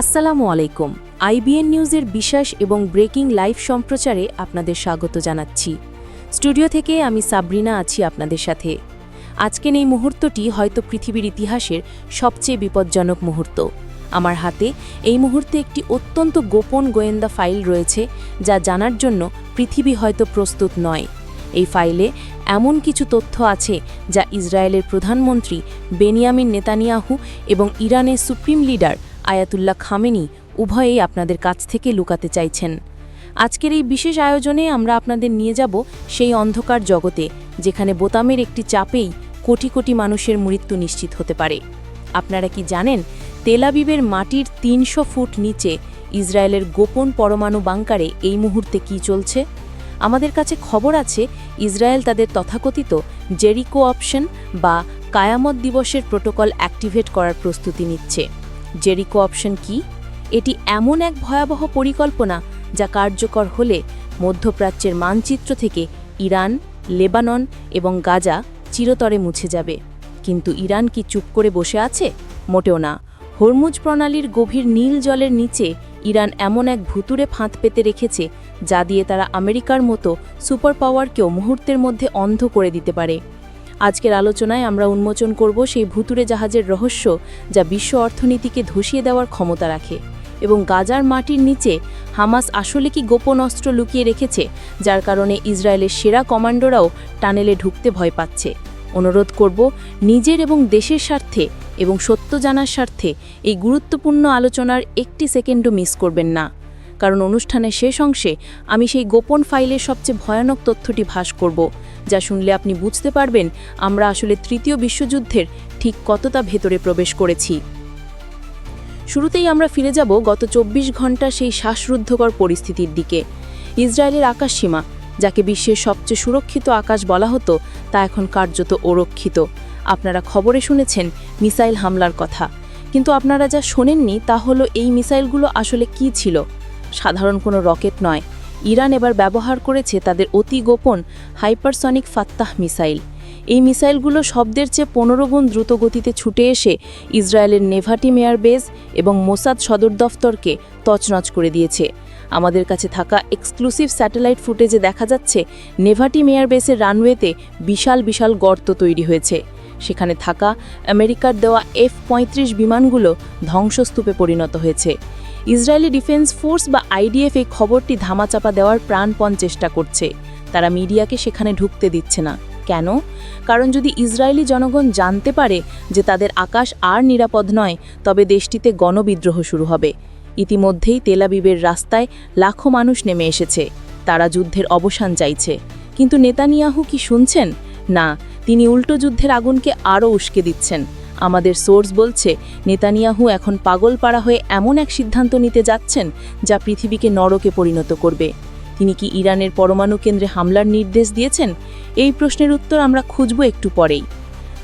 আসসালামু আলাইকুম। আইবিএন নিউজের বিশ্বাস এবং ব্রেকিং লাইভ সম্প্রচারে আপনাদের স্বাগত জানাচ্ছি। স্টুডিও থেকে আমি সাবরিনা আছি আপনাদের সাথে। আজকের এই মুহূর্তটি হয়তো পৃথিবীর ইতিহাসের সবচেয়ে বিপজ্জনক মুহূর্ত। আমার হাতে এই মুহূর্তে একটি অত্যন্ত গোপন গোয়েন্দা ফাইল রয়েছে, যা জানার জন্য পৃথিবী হয়তো প্রস্তুত নয়। এই ফাইলে এমন কিছু তথ্য আছে, যা ইসরায়েলের প্রধানমন্ত্রী বেনিয়ামিন নেতানিয়াহু এবং ইরানের সুপ্রিম লিডার আয়াতুল্লাহ খামেনি উভয়েই আপনাদের কাছ থেকে লুকাতে চাইছেন। আজকের এই বিশেষ আয়োজনে আমরা আপনাদের নিয়ে যাব সেই অন্ধকার জগতে, যেখানে বোতামের একটি চাপেই কোটি কোটি মানুষের মৃত্যু নিশ্চিত হতে পারে। আপনারা কি জানেন তেলাবিবের মাটির তিনশো ফুট নিচে ইসরায়েলের গোপন পরমাণু বাংকারে এই মুহূর্তে কি চলছে? আমাদের কাছে খবর আছে, ইসরায়েল তাদের তথাকথিত জেরিকো অপশন বা কায়ামত দিবসের প্রোটোকল অ্যাক্টিভেট করার প্রস্তুতি নিচ্ছে। জেরিকো অপশন কি? এটি এমন এক ভয়াবহ পরিকল্পনা যা কার্যকর হলে মধ্যপ্রাচ্যের মানচিত্র থেকে ইরান, লেবানন এবং গাজা চিরতরে মুছে যাবে। কিন্তু ইরান কি চুপ করে বসে আছে? মোটেও না। হরমুজ প্রণালীর গভীর নীল জলের নিচে ইরান এমন এক ভুতুরে ফাঁদ পেতে রেখেছে যা দিয়ে তারা আমেরিকার মতো সুপার পাওয়ারকেও মুহূর্তের মধ্যে অন্ধ করে দিতে পারে। আজকের আলোচনায় আমরা উন্মোচন করব সেই ভুতুরে জাহাজের রহস্য যা বিশ্ব অর্থনীতিকে ধসিয়ে দেওয়ার ক্ষমতা রাখে এবং গাজার মাটির নিচে হামাস আসলে কি গোপন অস্ত্র লুকিয়ে রেখেছে, যার কারণে ইসরায়েলের সেরা কমান্ডোরাও টানেলে ঢুকতে ভয় পাচ্ছে। অনুরোধ করব নিজের এবং দেশের স্বার্থে এবং সত্য জানার স্বার্থে এই গুরুত্বপূর্ণ আলোচনার একটি সেকেন্ডও মিস করবেন না। কারণ অনুষ্ঠানের শেষ অংশে আমি সেই গোপন ফাইলের সবচেয়ে ভয়ানক তথ্যটি ভাস করব যা শুনলে আপনি বুঝতে পারবেন আমরা আসলে তৃতীয় বিশ্বযুদ্ধের ঠিক কতটা ভেতরে প্রবেশ করেছি। শুরুতেই আমরা ফিরে যাব গত চব্বিশ ঘণ্টা সেই শ্বাসরুদ্ধকর পরিস্থিতির দিকে। ইসরায়েলের আকাশসীমা, যাকে বিশ্বের সবচেয়ে সুরক্ষিত আকাশ বলা হতো, তা এখন কার্যত অরক্ষিত। আপনারা খবরে শুনেছেন মিসাইল হামলার কথা। কিন্তু আপনারা যা শোনেননি, তা হলো এই মিসাইলগুলো আসলে কি ছিল? সাধারণ কোনো রকেট নয়। ইরান এবার ব্যবহার করেছে তাদের অতি গোপন হাইপারসনিক ফাত্তাহ মিসাইল। এই মিসাইলগুলো শব্দের চেয়ে পনেরো গুণ দ্রুত গতিতে ছুটে এসে ইসরায়েলের নেভাটি মেয়ার এবং মোসাদ সদর দফতরকে তছনছ করে দিয়েছে। আমাদের কাছে থাকা এক্সক্লুসিভ স্যাটেলাইট ফুটেজে দেখা যাচ্ছে নেভাটি মেয়ার বেসের রানওয়েতে বিশাল বিশাল গর্ত তৈরি হয়েছে। সেখানে থাকা আমেরিকার দেওয়া এফ পঁয়ত্রিশ বিমানগুলো ধ্বংসস্তূপে পরিণত হয়েছে। ইসরায়েলি ডিফেন্স ফোর্স বা আইডিএফ এই খবরটি ধামাচাপা দেওয়ার প্রাণপণ চেষ্টা করছে। তারা মিডিয়াকে সেখানে ঢুকতে দিচ্ছে না। কেন? কারণ যদি ইসরায়েলি জনগণ জানতে পারে যে তাদের আকাশ আর নিরাপদ নয়, তবে দেশটিতে গণবিদ্রোহ শুরু হবে। ইতিমধ্যেই তেলাবিবের রাস্তায় লাখো মানুষ নেমে এসেছে। তারা যুদ্ধের অবসান চাইছে। কিন্তু নেতানিয়াহু কি শুনছেন? না, তিনি উল্টো যুদ্ধের আগুনকে আরও উস্কে দিচ্ছেন। আমাদের সোর্স বলছে, নেতানিয়াহু এখন পাগলপাড়া হয়ে এমন এক সিদ্ধান্ত নিতে যাচ্ছেন যা পৃথিবীকে নরকে পরিণত করবে। তিনি কি ইরানের পরমাণু কেন্দ্রে হামলার নির্দেশ দিয়েছেন? এই প্রশ্নের উত্তর আমরা খুঁজব একটু পরেই।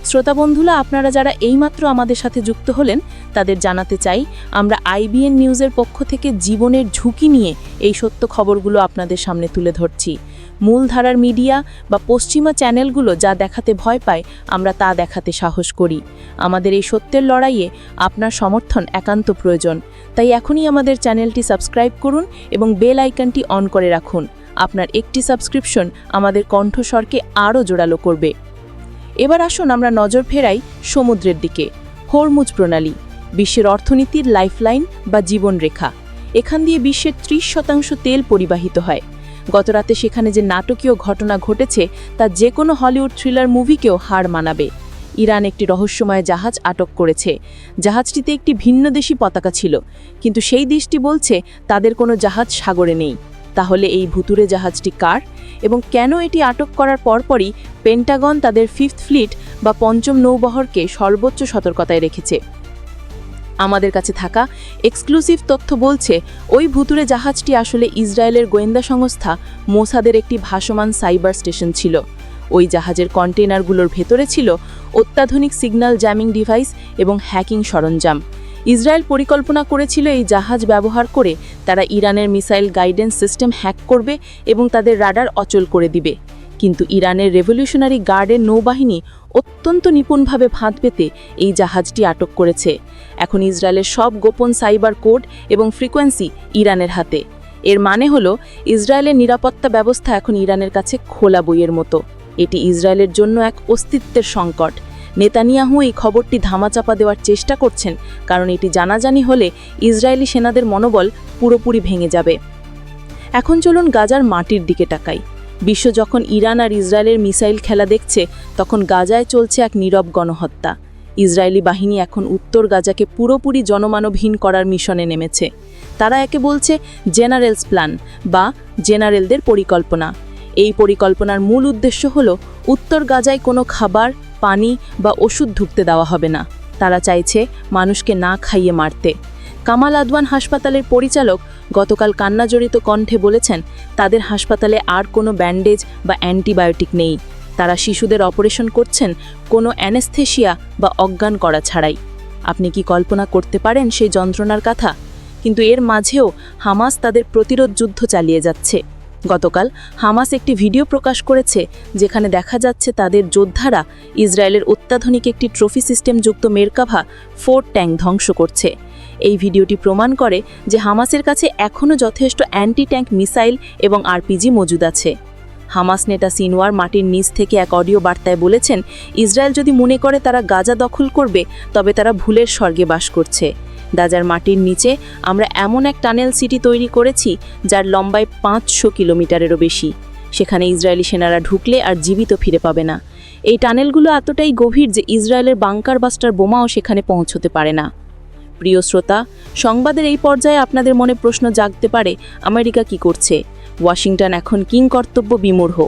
শ্রোতা বন্ধুরা, আপনারা যারা এইমাত্র আমাদের সাথে যুক্ত হলেন, তাদের জানাতে চাই, আমরা আইবিএন নিউজের পক্ষ থেকে জীবনের ঝুঁকি নিয়ে এই সত্য খবরগুলো আপনাদের সামনে তুলে ধরছি। মূলধারার মিডিয়া বা পশ্চিমা চ্যানেলগুলো যা দেখাতে ভয় পায়, আমরা তা দেখাতে সাহস করি। আমাদের এই সত্যের লড়াইয়ে আপনার সমর্থন একান্ত প্রয়োজন। তাই এখনই আমাদের চ্যানেলটি সাবস্ক্রাইব করুন এবং বেল আইকনটি অন করে রাখুন। আপনার একটি সাবস্ক্রিপশন আমাদের কণ্ঠস্বরকে আরও জোরালো করবে। এবার আসুন আমরা নজর ফেরাই সমুদ্রের দিকে। হরমুজ প্রণালী, বিশ্বের অর্থনীতির লাইফলাইন বা জীবনরেখা। এখান দিয়ে বিশ্বের ত্রিশ শতাংশ তেল পরিবাহিত হয়। গতরাতে সেখানে যে নাটকীয় ঘটনা ঘটেছে, তা যে কোনো হলিউড থ্রিলার মুভিকেও হার মানাবে। ইরান একটি রহস্যময় জাহাজ আটক করেছে। জাহাজটিতে একটি ভিন্নদেশী পতাকা ছিল, কিন্তু সেই দেশটি বলছে তাদের কোনো জাহাজ সাগরে নেই। তাহলে এই ভুতুরে জাহাজটি কার? এবং কেন এটি আটক করার পরপরই পেন্টাগন তাদের ফিফথ ফ্লিট বা পঞ্চম নৌবহরকে সর্বোচ্চ সতর্কতায় রেখেছে? আমাদের কাছে থাকা। এক্সক্লুসিভ তথ্য বলছে, ওই ভুতুরে জাহাজটি আসলে ইসরায়েলের গোয়েন্দা সংস্থা মোসাদের একটি ভাসমান সাইবার স্টেশন ছিল। ওই জাহাজের কন্টেনারগুলোর ভেতরে ছিল অত্যাধুনিক সিগন্যাল জ্যামিং ডিভাইস এবং হ্যাকিং সরঞ্জাম। ইসরায়েল পরিকল্পনা করেছিল এই জাহাজ ব্যবহার করে তারা ইরানের মিসাইল গাইডেন্স সিস্টেম হ্যাক করবে এবং তাদের রাডার অচল করে দিবে। কিন্তু ইরানের রেভলিউশনারি গার্ডের নৌবাহিনী অত্যন্ত নিপুণভাবে ফাঁদ পেতে এই জাহাজটি আটক করেছে। এখন ইসরায়েলের সব গোপন সাইবার কোড এবং ফ্রিকোয়েন্সি ইরানের হাতে। এর মানে হল, ইসরায়েলের নিরাপত্তা ব্যবস্থা এখন ইরানের কাছে খোলা বইয়ের মতো। এটি ইসরায়েলের জন্য এক অস্তিত্বের সংকট। নেতানিয়াহু এই খবরটি ধামাচাপা দেওয়ার চেষ্টা করছেন, কারণ এটি জানাজানি হলে ইসরায়েলি সেনাদের মনোবল পুরোপুরি ভেঙে যাবে। এখন চলুন গাজার মাটির দিকে তাকাই। বিশ্ব যখন ইরান আর ইসরায়েলের মিসাইল খেলা দেখছে, তখন গাজায় চলছে এক নীরব গণহত্যা। ইসরায়েলি বাহিনী এখন উত্তর গাজাকে পুরোপুরি জনমানবহীন করার মিশনে নেমেছে। তারা একে বলছে জেনারেলস প্ল্যান বা জেনারেলদের পরিকল্পনা। এই পরিকল্পনার মূল উদ্দেশ্য হল, উত্তর গাজায় কোনো খাবার, পানি বা ওষুধ ঢুকতে দেওয়া হবে না। তারা চাইছে মানুষকে না খাইয়ে মারতে। কামাল আদওয়ান হাসপাতালের পরিচালক গতকাল কান্নাজড়িত কণ্ঠে বলেছেন, তাদের হাসপাতালে আর কোনো ব্যান্ডেজ বা অ্যান্টিবায়োটিক নেই। তারা শিশুদের অপারেশন করছেন, কোনো অ্যানেস্থেশিয়া বা অজ্ঞান করা ছাড়াই। আপনি কি কল্পনা করতে পারেন সেই যন্ত্রণার কথা? কিন্তু এর মাঝেও হামাস তাদের প্রতিরোধ যুদ্ধ চালিয়ে যাচ্ছে। গতকাল হামাস একটি ভিডিও প্রকাশ করেছে, যেখানে দেখা যাচ্ছে তাদের যোদ্ধারা ইসরায়েলের অত্যাধুনিক একটি ট্রফি সিস্টেমযুক্ত মেরকাভা ফোর ট্যাঙ্ক ধ্বংস করছে। এই ভিডিওটি প্রমাণ করে যে হামাসের কাছে এখনও যথেষ্ট অ্যান্টি ট্যাঙ্ক মিসাইল এবং আরপিজি মজুদ আছে। হামাস নেতা সিনওয়ার মাটির নিচ থেকে এক অডিও বার্তায় বলেছেন, ইসরায়েল যদি মনে করে তারা গাজা দখল করবে, তবে তারা ভুলের স্বর্গে বাস করছে। গাজার মাটির নিচে আমরা এমন এক টানেল সিটি তৈরি করেছি, যার লম্বায় পাঁচশো কিলোমিটারেরও বেশি। সেখানে ইসরায়েলি সেনারা ঢুকলে আর জীবিত ফিরে পাবে না। এই টানেলগুলো এতটাই গভীর যে ইসরায়েলের বাংকার বাস্টার বোমাও সেখানে পৌঁছতে পারে না। প্রিয় শ্রোতা, সংবাদের এই পর্যায়ে আপনাদের মনে প্রশ্ন জাগতে পারে, আমেরিকা কি করছে? ওয়াশিংটন এখন কিং কর্তব্য বিমূঢ়।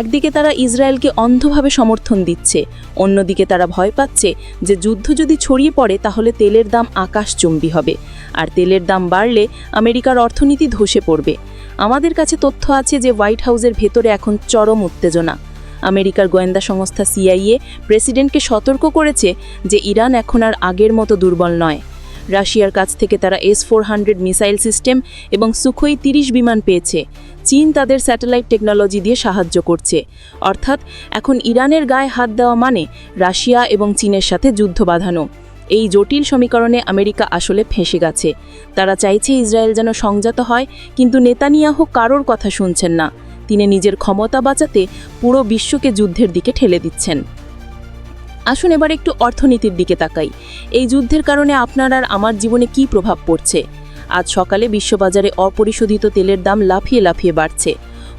একদিকে তারা ইসরায়েলকে অন্ধভাবে সমর্থন দিচ্ছে, অন্যদিকে তারা ভয় পাচ্ছে যে যুদ্ধ যদি ছড়িয়ে পড়ে তাহলে তেলের দাম আকাশচুম্বী হবে, আর তেলের দাম বাড়লে আমেরিকার অর্থনীতি ধসে পড়বে। আমাদের কাছে তথ্য আছে যে হোয়াইট হাউসের ভেতরে এখন চরম উত্তেজনা। আমেরিকার গোয়েন্দা সংস্থা সিআইএ প্রেসিডেন্টকে সতর্ক করেছে যে ইরান এখন আর আগের মতো দুর্বল নয়। রাশিয়ার কাছ থেকে তারা S four hundred missile system এবং সুখোই তিরিশ বিমান পেয়েছে। চীন তাদের স্যাটেলাইট টেকনোলজি দিয়ে সাহায্য করছে। অর্থাৎ এখন ইরানের গায়ে হাত দেওয়া মানে রাশিয়া এবং চীনের সাথে যুদ্ধ বাঁধানো। এই জটিল সমীকরণে আমেরিকা আসলে ফেঁসে গেছে। তারা চাইছে ইসরায়েল যেন সংযত হয়, কিন্তু নেতানিয়াহ কারোর কথা শুনছেন না। তিনি নিজের ক্ষমতা বাঁচাতে পুরো বিশ্বকে যুদ্ধের দিকে ঠেলে দিচ্ছেন। আসুন এবার একটু অর্থনীতির দিকে তাকাই। এই যুদ্ধের কারণে আপনার আর আমার জীবনে কি প্রভাব পড়ছে? আজ সকালে বিশ্ববাজারে অপরিশোধিত তেলের দাম লাফিয়ে লাফিয়ে বাড়ছে।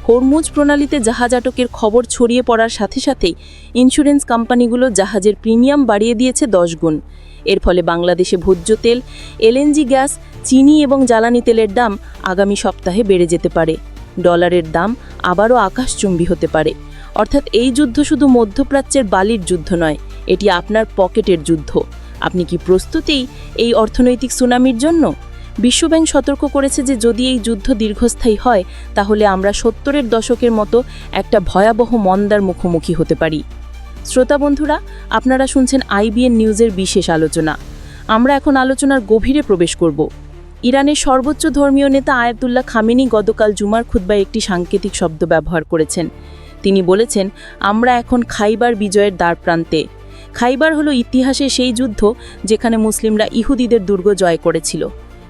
হরমুজ প্রণালীতে জাহাজ আটকের খবর ছড়িয়ে পড়ার সাথে সাথেই ইন্স্যুরেন্স কোম্পানিগুলো জাহাজের প্রিমিয়াম বাড়িয়ে দিয়েছে দশ গুণ। এর ফলে বাংলাদেশে ভোজ্য তেল, এলএনজি গ্যাস, চিনি এবং জ্বালানি তেলের দাম আগামী সপ্তাহে বেড়ে যেতে পারে। ডলারের দাম আবারও আকাশচুম্বী হতে পারে। অর্থাৎ এই যুদ্ধ শুধু মধ্যপ্রাচ্যের বালির যুদ্ধ নয়, এটি আপনার পকেটের যুদ্ধ। আপনি কি প্রস্তুতেই এই অর্থনৈতিক সুনামির জন্য? বিশ্বব্যাংক সতর্ক করেছে যে যদি এই যুদ্ধ দীর্ঘস্থায়ী হয়, তাহলে আমরা সত্তরের দশকের মতো একটা ভয়াবহ মন্দার মুখোমুখি হতে পারি। শ্রোতা বন্ধুরা, আপনারা শুনছেন আইবিএন নিউজের বিশেষ আলোচনা। আমরা এখন আলোচনার গভীরে প্রবেশ করব। ইরানের সর্বোচ্চ ধর্মীয় নেতা আয়াতুল্লাহ খামেনি গতকাল জুমার খুদ্বায় একটি সাংকেতিক শব্দ ব্যবহার করেছেন। তিনি বলেছেন, আমরা এখন খাইবার বিজয়ের দ্বার প্রান্তে। খাইবার হলো ইতিহাসে সেই যুদ্ধ যেখানে মুসলিমরা ইহুদিদের দুর্গ জয় করেছিল।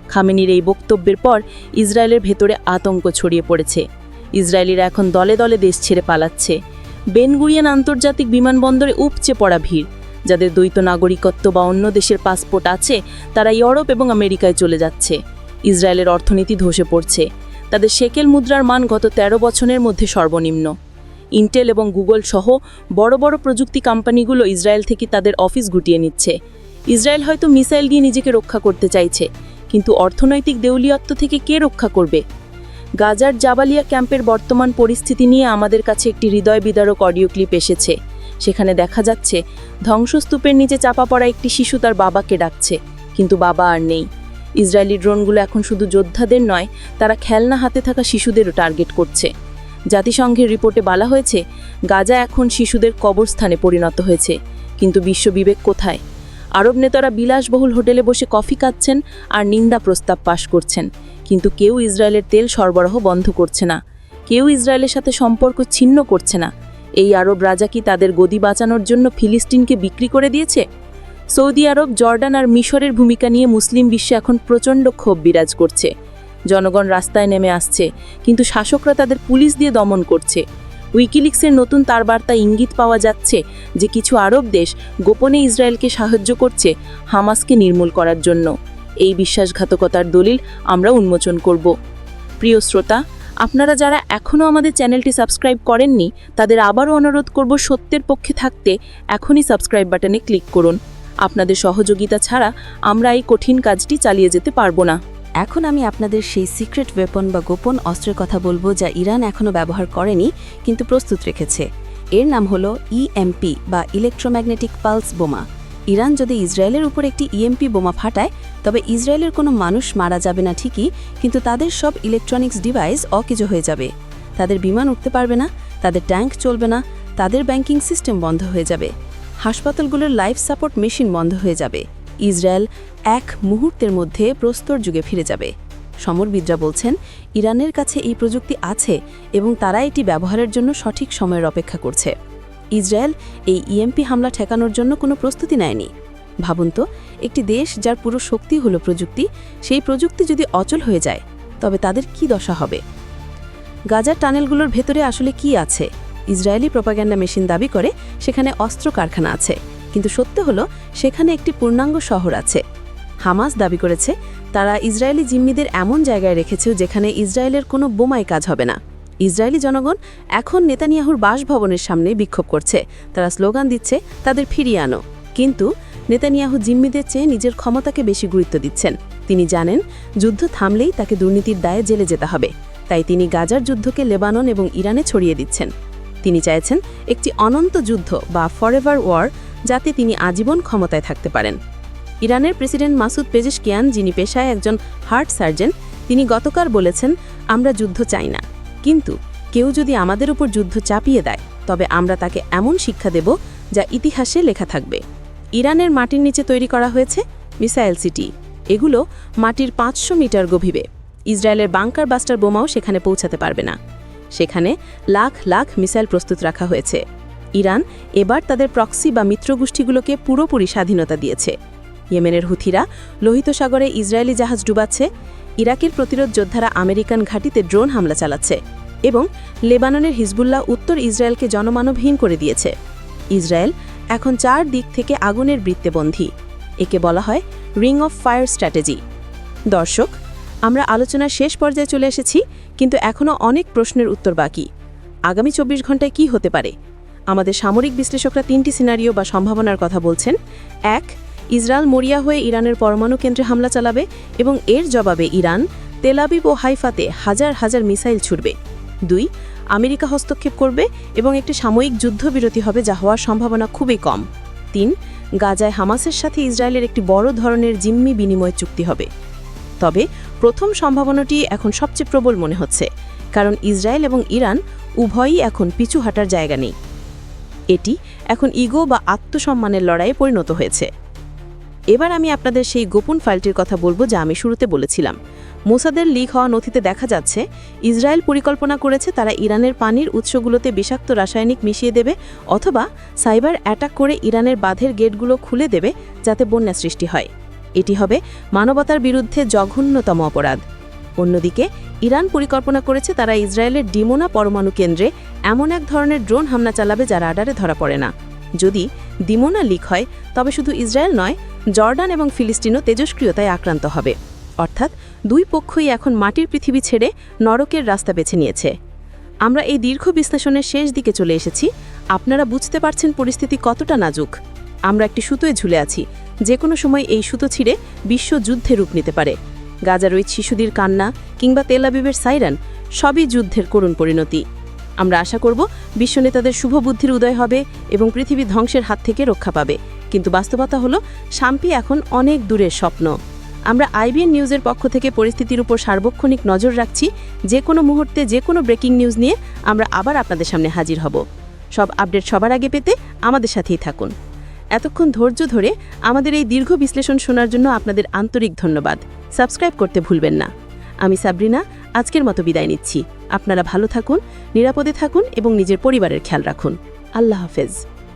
খামেনির এই বক্তব্যের পর ইসরায়েলের ভেতরে আতঙ্ক ছড়িয়ে পড়েছে। ইসরায়েলিরা এখন দলে দলে দেশ ছেড়ে পালাচ্ছে। বেনগুরিয়ান আন্তর্জাতিক বিমানবন্দরে উপচে পড়া ভিড়। যাদের দ্বৈত নাগরিকত্ব বা অন্য দেশের পাসপোর্ট আছে, তারা ইউরোপ এবং আমেরিকায় চলে যাচ্ছে। ইসরায়েলের অর্থনীতি ধসে পড়ছে। তাদের শেকেল মুদ্রার মান গত ১৩ বছরের মধ্যে সর্বনিম্ন। ইন্টেল এবং গুগল সহ বড় বড় প্রযুক্তি কোম্পানিগুলো ইসরায়েল থেকে তাদের অফিস গুটিয়ে নিচ্ছে। ইসরায়েল হয়তো মিসাইল দিয়ে নিজেকে রক্ষা করতে চাইছে, কিন্তু অর্থনৈতিক দেউলিয়ত্ব থেকে কে রক্ষা করবে? গাজার জাবালিয়া ক্যাম্পের বর্তমান পরিস্থিতি নিয়ে আমাদের কাছে একটি হৃদয় বিদারক অডিও ক্লিপ এসেছে। সেখানে দেখা যাচ্ছে, ধ্বংসস্তূপের নিচে চাপা পড়া একটি শিশু তার বাবাকে ডাকছে, কিন্তু বাবা আর নেই। ইসরায়েলি ড্রোনগুলো এখন শুধু যোদ্ধাদের নয়, তারা খেলনা হাতে থাকা শিশুদেরও টার্গেট করছে। জাতিসংঘের রিপোর্টে বলা হয়েছে, গাজা এখন শিশুদের কবরস্থানে পরিণত হয়েছে। কিন্তু বিশ্ব বিবেক কোথায়? আরব নেতারা বিলাসবহুল হোটেলে বসে কফি খাচ্ছেন আর নিন্দা প্রস্তাব পাশ করছেন। কিন্তু কেউ ইসরায়েলের তেল সরবরাহ বন্ধ করছে না। কেউ ইসরায়েলের সাথে সম্পর্ক ছিন্ন করছে না। এই আরব রাজা কি তাদের গদি বাঁচানোর জন্য ফিলিস্তিনকে বিক্রি করে দিয়েছে? সৌদি আরব, জর্ডান আর মিশরের ভূমিকা নিয়ে মুসলিম বিশ্বে এখন প্রচণ্ড ক্ষোভ বিরাজ করছে। জনগণ রাস্তায় নেমে আসছে, কিন্তু শাসকরা তাদের পুলিশ দিয়ে দমন করছে। উইকিলিক্সের নতুন তার বার্তা ইঙ্গিত পাওয়া যাচ্ছে যে কিছু আরব দেশ গোপনে ইসরায়েলকে সাহায্য করছে হামাসকে নির্মূল করার জন্য। এই বিশ্বাসঘাতকতার দলিল আমরা উন্মোচন করব। প্রিয় শ্রোতা, আপনারা যারা এখনও আমাদের চ্যানেলটি সাবস্ক্রাইব করেননি, তাদের আবারও অনুরোধ করব সত্যের পক্ষে থাকতে এখনই সাবস্ক্রাইব বাটনে ক্লিক করুন। আপনাদের সহযোগিতা ছাড়া আমরা এই কঠিন কাজটি চালিয়ে যেতে পারব না। এখন আমি আপনাদের সেই সিক্রেট ওয়েপন বা গোপন অস্ত্রের কথা বলব যা ইরান এখনও ব্যবহার করেনি, কিন্তু প্রস্তুত রেখেছে। এর নাম হল ইএমপি বা ইলেকট্রোম্যাগনেটিক পালস বোমা। ইরান যদি ইসরায়েলের উপর একটি ইএমপি বোমা ফাটায়, তবে ইসরায়েলের কোনো মানুষ মারা যাবে না ঠিকই, কিন্তু তাদের সব ইলেকট্রনিক্স ডিভাইস অকেজো হয়ে যাবে। তাদের বিমান উঠতে পারবে না, তাদের ট্যাঙ্ক চলবে না, তাদের ব্যাংকিং সিস্টেম বন্ধ হয়ে যাবে। হাসপাতালগুলোর লাইফ সাপোর্ট মেশিন বন্ধ হয়ে যাবে। ইসরায়েল এক মুহূর্তের মধ্যে প্রস্তর যুগে ফিরে যাবে। সমরবিদরা বলছেন, ইরানের কাছে এই প্রযুক্তি আছে এবং তারা এটি ব্যবহারের জন্য সঠিক সময়ের অপেক্ষা করছে। ইসরায়েল এই ইএমপি হামলা ঠেকানোর জন্য কোনো প্রস্তুতি নেয়নি। ভাবুন তো, একটি দেশ যার পুরো শক্তি হলো প্রযুক্তি, সেই প্রযুক্তি যদি অচল হয়ে যায়, তবে তাদের কি দশা হবে? গাজার টানেলগুলোর ভেতরে আসলে কি আছে? ইসরায়েলি প্রপাগ্যান্ডা মেশিন দাবি করে সেখানে অস্ত্র কারখানা আছে। কিন্তু সত্য হলো সেখানে একটি পূর্ণাঙ্গ শহর আছে। হামাস দাবি করেছে, তারা ইসরায়েলি জিম্মিদের এমন জায়গায় রেখেছে যেখানে ইসরায়েলের কোনো বোমায় কাজ হবে না। ইসরায়েলি জনগণ এখন নেতানিয়াহুর বাসভবনের সামনে বিক্ষোভ করছে। তারা স্লোগান দিচ্ছে, তাদের ফিরিয়ে আনো। কিন্তু নেতানিয়াহু জিম্মিদের চেয়ে নিজের ক্ষমতাকে বেশি গুরুত্ব দিচ্ছেন। তিনি জানেন, যুদ্ধ থামলেই তাকে দুর্নীতির দায়ে জেলে যেতে হবে। তাই তিনি গাজার যুদ্ধকে লেবানন এবং ইরানে ছড়িয়ে দিচ্ছেন। তিনি চাইছেন, একটি অনন্ত যুদ্ধ বা ফরেভার ওয়ার যাতে তিনি আজীবন ক্ষমতায় থাকতে পারেন। ইরানের প্রেসিডেন্ট মাসুদ পেজেশকিয়ান, যিনি পেশায় একজন হার্ট সার্জন, তিনি গতকাল বলেছেন, আমরা যুদ্ধ চাই না। কিন্তু কেউ যদি আমাদের উপর যুদ্ধ চাপিয়ে দেয়, তবে আমরা তাকে এমন শিক্ষা দেব যা ইতিহাসে লেখা থাকবে। ইরানের মাটির নিচে তৈরি করা হয়েছে মিসাইল সিটি। এগুলো মাটির পাঁচশো মিটার গভীরে। ইসরায়েলের বাংকার বাস্টার বোমাও সেখানে পৌঁছাতে পারবে না। সেখানে লাখ লাখ মিসাইল প্রস্তুত রাখা হয়েছে। ইরান এবার তাদের প্রক্সি বা মিত্রগোষ্ঠীগুলোকে পুরোপুরি স্বাধীনতা দিয়েছে। ইয়েমেনের হুথিরা লোহিত সাগরে ইসরায়েলি জাহাজ ডুবাচ্ছে। ইরাকের প্রতিরোধ যোদ্ধারা আমেরিকান ঘাঁটিতে ড্রোন হামলা চালাচ্ছে এবং লেবাননের হিজবুল্লাহ উত্তর ইসরায়েলকে জনমানবহীন করে দিয়েছে। ইসরায়েল এখন চার দিক থেকে আগুনের বৃত্তে বৃত্তেবন্ধী একে বলা হয় রিং অফ ফায়ার স্ট্র্যাটেজি। দর্শক, আমরা আলোচনার শেষ পর্যায়ে চলে এসেছি, কিন্তু এখনও অনেক প্রশ্নের উত্তর বাকি। আগামী চব্বিশ ঘন্টায় কি হতে পারে? আমাদের সামরিক বিশ্লেষকরা তিনটি সিনারিও বা সম্ভাবনার কথা বলছেন। এক, ইসরায়েল মরিয়া হয়ে ইরানের পরমাণু কেন্দ্রে হামলা চালাবে এবং এর জবাবে ইরান তেলাবিব ও হাইফাতে হাজার হাজার মিসাইল ছুড়বে। দুই, আমেরিকা হস্তক্ষেপ করবে এবং একটি সাময়িক যুদ্ধবিরতি হবে যা হওয়ার সম্ভাবনা খুবই কম। তিন, গাজায় হামাসের সাথে ইসরায়েলের একটি বড় ধরনের জিম্মি বিনিময় চুক্তি হবে। তবে প্রথম সম্ভাবনাটি এখন সবচেয়ে প্রবল মনে হচ্ছে, কারণ ইসরায়েল এবং ইরান উভয়ই এখন পিছু হাঁটার জায়গা নেই। এটি এখন ইগো বা আত্মসম্মানের লড়াইয়ে পরিণত হয়েছে। এবার আমি আপনাদের সেই গোপন ফাইলটির কথা বলব যা আমি শুরুতে বলেছিলাম। মোসাদের লিক হওয়া নথিতে দেখা যাচ্ছে, ইসরায়েল পরিকল্পনা করেছে তারা ইরানের পানির উৎসগুলোতে বিষাক্ত রাসায়নিক মিশিয়ে দেবে অথবা সাইবার অ্যাটাক করে ইরানের বাঁধের গেটগুলো খুলে দেবে যাতে বন্যা সৃষ্টি হয়। এটি হবে মানবতার বিরুদ্ধে জঘন্যতম অপরাধ। অন্যদিকে, ইরান পরিকল্পনা করেছে তারা ইসরায়েলের ডিমোনা পরমাণু কেন্দ্রে এমন এক ধরনের ড্রোন হামলা চালাবে যা রাডারে ধরা পড়ে না। যদি দিমোনা লিক হয়, তবে শুধু ইসরায়েল নয়, জর্ডান এবং ফিলিস্তিনও তেজস্ক্রিয়তায় আক্রান্ত হবে। অর্থাৎ দুই পক্ষই এখন মাটির পৃথিবী ছেড়ে নরকের রাস্তা বেছে নিয়েছে। আমরা এই দীর্ঘ বিশ্লেষণের শেষ দিকে চলে এসেছি। আপনারা বুঝতে পারছেন পরিস্থিতি কতটা নাজুক। আমরা একটি সুতোয় ঝুলে আছি। যে কোনো সময় এই সুতো ছিঁড়ে বিশ্বযুদ্ধে রূপ নিতে পারে। গাজার ওই শিশুদের কান্না কিংবা তেলাবিবের সাইরান, সবই যুদ্ধের করুণ পরিণতি। আমরা আশা করব বিশ্ব নেতাদের শুভ বুদ্ধির উদয় হবে এবং পৃথিবী ধ্বংসের হাত থেকে রক্ষা পাবে। কিন্তু বাস্তবতা হলো, শাম্পি এখন অনেক দূরের স্বপ্ন। আমরা আইবিএন নিউজের পক্ষ থেকে পরিস্থিতির উপর সার্বক্ষণিক নজর রাখছি। যে কোনো মুহূর্তে যে কোনো ব্রেকিং নিউজ নিয়ে আমরা আবার আপনাদের সামনে হাজির হব। সব আপডেট সবার আগে পেতে আমাদের সাথেই থাকুন। এতক্ষণ ধৈর্য ধরে আমাদের এই দীর্ঘ বিশ্লেষণ শোনার জন্য আপনাদের আন্তরিক ধন্যবাদ। সাবস্ক্রাইব করতে ভুলবেন না। আমি সাবরিনা, আজকের মতো বিদায় নিচ্ছি। আপনারা ভালো থাকুন, নিরাপদে থাকুন এবং নিজের পরিবারের খেয়াল রাখুন। আল্লাহ হাফেজ।